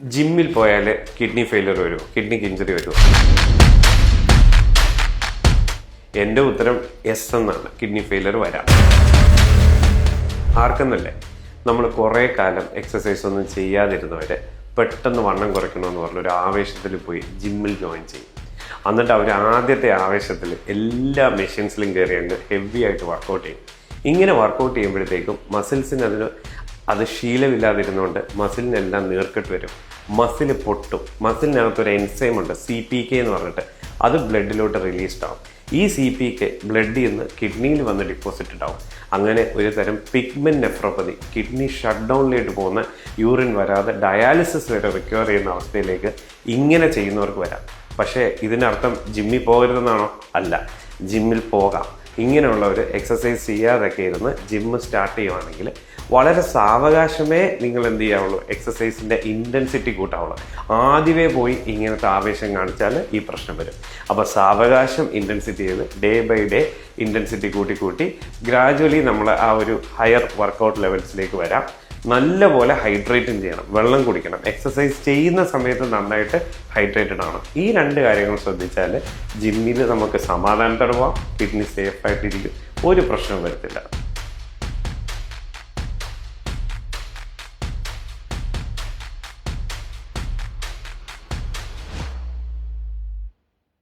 ജിമ്മിൽ പോയാൽ kidney failure വരുമോ കിഡ്നിക്ക് ഇഞ്ചുറി വരുമോ എന്റെ ഉത്തരം എസ് എന്നാണ്. കിഡ്നി ഫെയിലിയർ വരാം. ആർക്കെന്നല്ലേ? നമ്മൾ കുറേ കാലം എക്സസൈസ് ഒന്നും ചെയ്യാതിരുന്നവരെ പെട്ടെന്ന് വണ്ണം കുറയ്ക്കണമെന്ന് പറഞ്ഞ ഒരു ആവേശത്തിൽ പോയി ജിമ്മിൽ ജോയിൻ ചെയ്യും. എന്നിട്ട് അവർ ആദ്യത്തെ ആവേശത്തിൽ എല്ലാ മെഷീൻസിലും കയറി ഹെവി ആയിട്ട് വർക്കൗട്ട് ചെയ്യും. ഇങ്ങനെ വർക്കൗട്ട് ചെയ്യുമ്പോഴത്തേക്കും മസിൽസിന് അതിന് അത് ശീലമില്ലാതിരുന്നുകൊണ്ട് മസിലിനെല്ലാം നീർക്കെട്ട് വരും. മസിൽ പൊട്ടും. മസിലിനകത്ത് ഒരു എൻസൈം ഉണ്ട് സി പി കെ എന്ന് പറഞ്ഞിട്ട്. അത് ബ്ലഡിലോട്ട് റിലീസ്ഡ് ആവും. ഈ സി പി കെ ബ്ലഡിൽ നിന്ന് കിഡ്നിയിൽ വന്ന് ഡിപ്പോസിറ്റഡ് ആവും അങ്ങനെ ഒരു തരം പിഗ്മെന്റ് നെഫ്രോപ്പതി കിഡ്നി ഷട്ട് ഡൗണിലേക്ക് പോകുന്ന യൂറിൻ വരാതെ ഡയാലിസിസ് വരെ റിക്വയർ ചെയ്യുന്ന അവസ്ഥയിലേക്ക് ഇങ്ങനെ ചെയ്യുന്നവർക്ക് വരാം. പക്ഷേ ഇതിനർത്ഥം ജിമ്മിൽ പോകരുതെന്നാണോ? അല്ല. ജിമ്മിൽ പോകാം. ഇങ്ങനെയുള്ളവർ എക്സസൈസ് ചെയ്യാതൊക്കെ ഇരുന്ന് ജിമ്മ് സ്റ്റാർട്ട് ചെയ്യുവാണെങ്കിൽ വളരെ സാവകാശമേ നിങ്ങൾ എന്ത് ചെയ്യാവുള്ളൂ എക്സസൈസിന്റെ ഇന്റൻസിറ്റി കൂട്ടാവുള്ളൂ. ആദ്യമേ പോയി ഇങ്ങനത്തെ ആവേശം കാണിച്ചാൽ ഈ പ്രശ്നം വരും. അപ്പോൾ സാവകാശം ഇന്റൻസിറ്റി ചെയ്ത് ഡേ ബൈ ഡേ ഇന്റൻസിറ്റി കൂട്ടി കൂട്ടി ഗ്രാജുവലി നമ്മൾ ആ ഒരു ഹയർ വർക്കൗട്ട് ലെവൽസിലേക്ക് വരാം. നല്ലപോലെ ഹൈഡ്രേറ്റും ചെയ്യണം. വെള്ളം കുടിക്കണം. എക്സസൈസ് ചെയ്യുന്ന സമയത്ത് നന്നായിട്ട് ഹൈഡ്രേറ്റഡ് ആണ്. ഈ രണ്ട് കാര്യങ്ങൾ ശ്രദ്ധിച്ചാൽ ജിമ്മിൽ നമുക്ക് സമാധാനത്തോടെ പോവാം. കിഡ്നി സേഫ് ആയിട്ടിരിക്കും ഒരു പ്രശ്നവും വരത്തില്ല.